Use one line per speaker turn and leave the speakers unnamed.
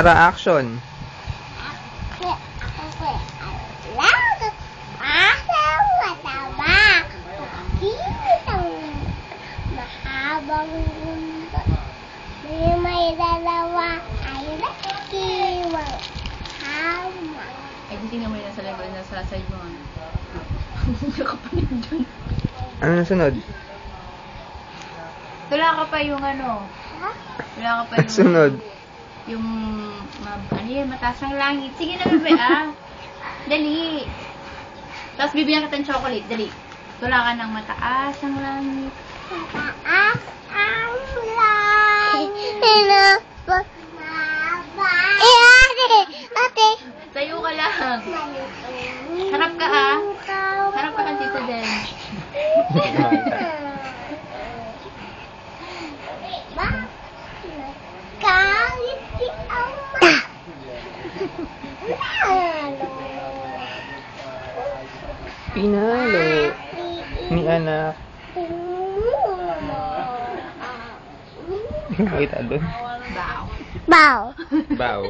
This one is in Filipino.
Tara, action.
Ako, ako, mahabang mundo. May may dalawa ay nakikiwang hama.
Ay, di tingnan mo yun nasa level, nasa side mo. ano. Nakapanig dyan.
Ano na sunod?
Wala ka pa yung ano.
Ha?
Wala ka pa yung...
sunod.
Yung... Ma, ano yun, mataas ang langit. Sige na, bebe, ah. Dali. Tapos bibigyan kita ng chocolate. Dali. Wala ka ng mataas ang langit.
Mataas ang langit. Eh, ate! Ate!
Tayo ka lang. Harap ka, ah. Harap ka kasi sa Den.
Pinalo. Ni anak. Kita doon.
Bow.
Bow.
Bow.